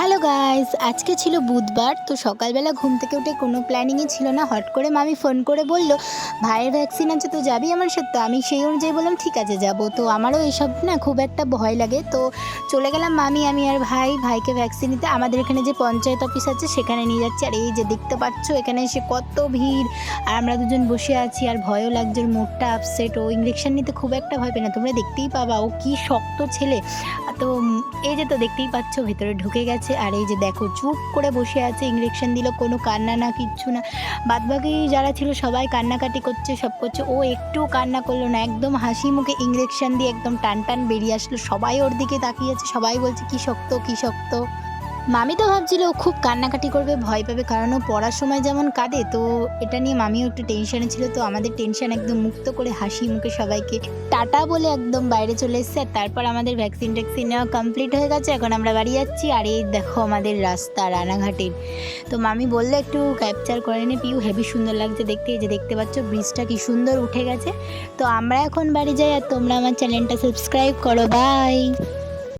Hello guys আজকে ছিল বুধবার, তো সকালবেলা ঘুম থেকে উঠে কোনো প্ল্যানিংই ছিল না। হট করে মামি ফোন করে বলল ভাইয়ের ভ্যাকসিন আছে তো যাবি আমার সাথে? আমি সেই অনুযায়ী বললাম, ঠিক আছে, যাব। তো আমারও এইসব না খুব একটা ভয় লাগে। তো চলে গেলাম মামি, আমি আর ভাই, ভাইকে ভ্যাকসিন নিতে আমাদের এখানে যে পঞ্চায়েত অফিস আছে, সেখানে নিয়ে যাচ্ছে। আর এই যে দেখতে পাচ্ছ, এখানে এসে কত ভিড়। আর আমরা দুজন বসে আছি, আর ভয়ও লাগছে, ওর মুডটা আপসেট ও ইঞ্জেকশন নিতে খুব একটা ভয় পায় না। তোমরা দেখতেই পাবা, ও কি শক্ত ছেলে। তো এই যে তো দেখতেই পাচ্ছ, ভেতরে ঢুকে গেছে। আর এই যে দেখো, চুপ করে বসে আছে ইঞ্জেকশন দিল, কোনো কান্না না, কিচ্ছু না। বাদবাকি যারা ছিল, সবাই কান্নাকাটি করছে, সব করছে। ও একটু কান্না করল না, একদম হাসি মুখে ইঞ্জেকশন দিয়ে একদম টান টান বেরিয়ে আসলো। সবাই ওর দিকে তাকিয়ে আছে, সবাই বলছে, কি শক্ত কি শক্ত? মামি তো ভাবছিল খুব কান্নাকাটি করবে, ভয় পাবে, কারণ ও পড়ার সময় যেমন কাঁদে, তো এটা নিয়ে মামিও একটু টেনশনে ছিল, তো আমাদের টেনশন একদম মুক্ত করে হাসি মুখে সবাইকে টাটা বলে একদম বাইরে চলে এসেছে, আর তারপর আমাদের ভ্যাকসিন ট্যাকসিন নেওয়া কমপ্লিট হয়ে গেছে, এখন আমরা বাড়ি যাচ্ছি, আর এই দেখো আমাদের রাস্তা, রানাঘাটের। তো মামি বললে একটু ক্যাপচার করে নে পিউ হেভি সুন্দর লাগছে দেখতে, এই যে দেখতে পাচ্ছ ব্রিজটা কি সুন্দর উঠে গেছে। তো আমরা এখন বাড়ি যাই, আর তোমরা আমার চ্যানেলটা সাবস্ক্রাইব করো বাই